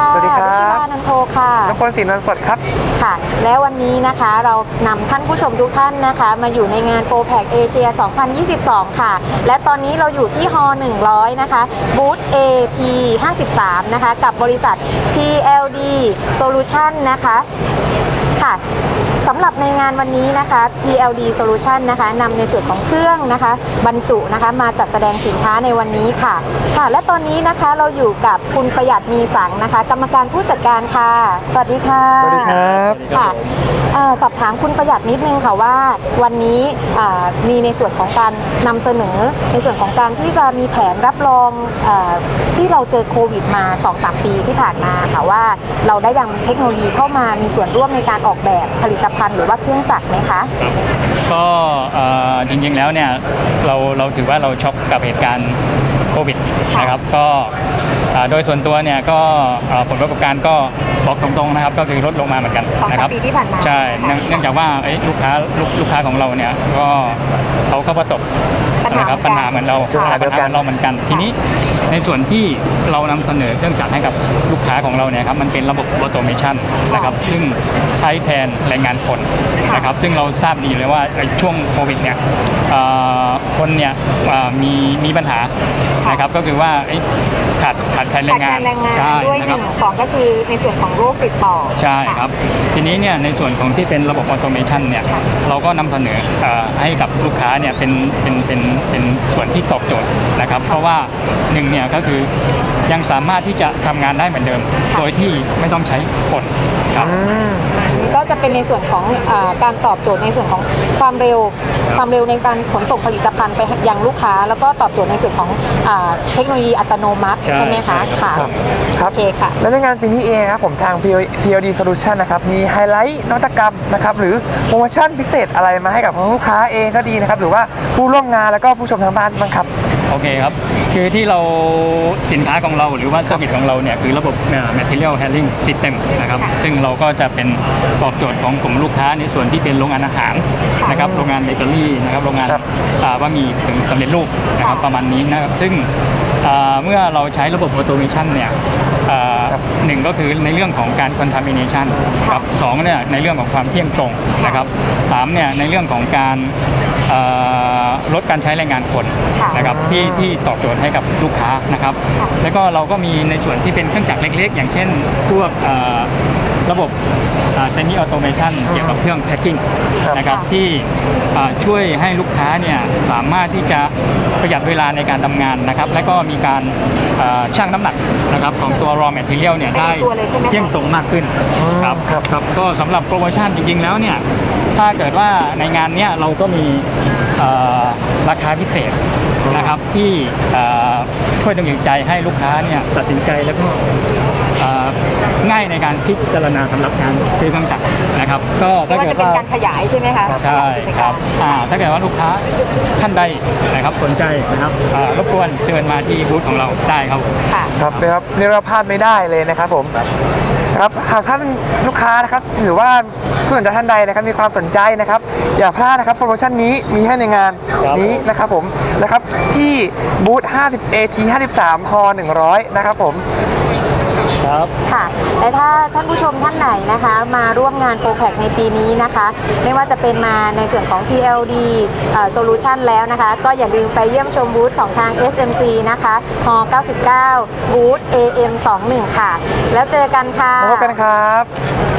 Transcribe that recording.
ค่ะสวัสดีครับ รุจิรานันโทค่ะนพพลศรีนันท์สดครับ ค่ะ แล้ววันนี้นะคะเรานำท่านผู้ชมทุกท่านนะคะ มาอยู่ในงานโปรแพ c เอเชีย 2022 ค่ะ และตอนนี้เราอยู่ที่ฮอ100 นะคะ บูธ AT 53 นะคะ กับบริษัท PLD Solution นะคะ ค่ะสำหรับในงานวันนี้นะคะ PLD Solution นะคะนำในส่วนของเครื่องนะคะ บรรจุนะคะมาจัดแสดงสินค้าในวันนี้ค่ะ ค่ะ และตอนนี้นะคะเราอยู่กับคุณประหยัดมีสังนะคะ กรรมการผู้จัดการค่ะ สวัสดีค่ะสวัสดีครับค่ะเอ่อสอบถามคุณประหยัดนิดนึงค่ะว่า วันนี้อ่ามีในส่วนของการนำเสนอ ในส่วนของการที่จะมีแผนรับรองเออที่เราเจอโควิดมา 2-3 ปีที่ผ่านมาค่ะว่าเราได้นำเทคโนโลยีเข้ามามีส่วนร่วมในการออกแบบผลิตภัณฑ์หรือว่าเครื่องจักรไหมคะ ก็เอ่อจริงๆแล้วเนี่ยเราเราถือว่าเราช็อกกับเหตุการณ์โควิดนะครับก็เอ่อโดยส่วนตัวเนี่ยก็เอ่อผลประกอบการก็บอกตรงๆนะครับก็คือลดลงมาเหมือนกันสองสามนะครับปีที่ผ่านมา ใช่เนื่องค่ะเนื่องจากว่าเอ้ยลูกค้าลูกลูกค้าของเราเนี่ยก็เขาก็ประสบ ปัญหานะครับเหมืปัอนญกันหาเหมือนเราค่ะปัญหาเหมือนเราเหมือนกัน ทีนี้ในส่วนที่เรานำเสนอเครื่องจักรให้กับลูกค้าของเราเนี่ยครับมันเป็นระบบออโตเมชันนะครับซึ่งใช้แทนแรงงานคนนะครับซึ่งเราทราบดีเลยว่าไอ้ช่วงโควิดเนี่ยเอ่อ คนเนี่ยเอ่อมีมีปัญหานะครับก็คือว่าเอ้ยขาดขาดแคลนแรขาดงงาการนแรงงานใช่ด้วยนะหครันึ่บงสองก็คือในส่วนของโรคติดต่อใช่ครับทีนี้เนี่ยในส่วนของที่เป็นระบบออโตเมชันเนี่ยค่ะเราก็นำเสนอเอ่อให้กับลูกค้าเนี่ยเป็นเป็นเป็นเป็นส่วนที่ตอบโจทย์นะครับ เพราะว่าหนึ่งเนี่ยก็คือยังสามารถที่จะทำงานได้เหมือนเดิม โดยที่ไม่ต้องใช้คนครับก็จะเป็นในส่วนของอาการตอบโจทย์ในส่วนของความเร็วครับความเร็วในการขนส่งผลิตภัณฑ์ไปยังลูกค้า แล้วก็ตอบโจทย์ในส่วนของอาเทคโนโลยีอัตโนมัติใช่ใช่ไหมคะใช่ค่ะครับโอเคค่ะ และในงานปีนี้เองครับผมทาง PLD Solution นะครับมีไฮไลท์นวัตกรรมนะครับหรือโปรโมชั่นพิเศษอะไรมาให้กับลูกค้าเองก็ดีนะครับหรือว่าผู้ร่วมงานแล้วก็ผู้ชมทางบ้านบ้างครับ โอเคครับ คือที่เราสินค้าของเราหรือว่าเซอร์วิสของเราเนี่ยคือระบบเอ่อ material handling system นะครับซึ่งเราก็จะเป็นตอบโจทย์ของกลุ่มลูกค้าในส่วนที่เป็นโรงงานอาหารนะครับโรงงานเบเกอรี่นะครับโรงงานครับอ่าบะหมี่ถึงสำเร็จรูปนะครับค่ะประมาณนี้นะครับซึ่งอ่าเมื่อเราใช้ระบบ automation เนี่ยอ่า ครับหนึ่งก็คือในเรื่องของการ contamination ครับสองเนี่ยในเรื่องของความเที่ยงตรงนะครับสามเนี่ยในเรื่องของการเอ่อลดการใช้แรงงานคนค่ะนะครับที่ที่ตอบโจทย์ให้กับลูกค้านะครับค่ะแล้วก็เราก็มีในส่วนที่เป็นเครื่องจักรเล็กๆ อย่างเช่นพวกเอ่อ ระบบเซมิออโตเมชันเกี่ยวกับเครื่องแพ็คกิ้งครับนะครับค่ะที่เอ่อช่วยให้ลูกค้าเนี่ยสามารถที่จะประหยัดเวลาในการทำงานนะครับ และก็มีการเอ่อชั่งน้ำหนักนะครับของตัว raw material เนี่ยได้ตัวเลยใช่ไหมคะเที่ยงตรงมากขึ้นครับครับครับก็สำหรับโปรโมชั่นจริง ๆ แล้วเนี่ยถ้าเกิดว่าในงานเนี้ยเราก็มีเอ่อราคาพิเศษนะครับที่เอ่อช่วยดำเนินใจให้ลูกค้าเนี่ยตัดสินใจแล้วก็เอ่อง่ายในการพิจารณาสำหรับการซื้อเครื่องจักรนะครับ ก็ไม่ถ้าว่าเกิจะดเป็นว่า การขยายใช่ไหมคะใช่กิจคการับอ่าถ้าเกิดว่าลูกค้าท่านใดนะครับสนใจนะครับ อ่ารบกวนเชิญมาที่บูธของเราได้ครับ ค่ะ ครับนะครับเรียกว่าพลาดไม่ได้เลยนะครับผมครับหากท่านลูกค้านะครับหรือว่าผู้สนใจท่านใดนะครับมีความสนใจนะครับ อย่าพลาดนะครับโปรโมชั่นนี้มีให้ในงานครับ นี้นะครับผมนะครับที่บูธ50 AT 53ฮ100 นะครับผม ครับ ค่ะ และถ้าท่านผู้ชมท่านไหนนะคะ มาร่วมงานโปรแพคในปีนี้นะคะ ไม่ว่าจะเป็นมาในส่วนของ PLD เอ่อ Solution แล้วนะคะ ก็อย่าลืมไปเยี่ยมชมบูธของทาง SMC นะคะฮ99 บูธ AM 21ค่ะ แล้วเจอกันค่ะพบกันครับ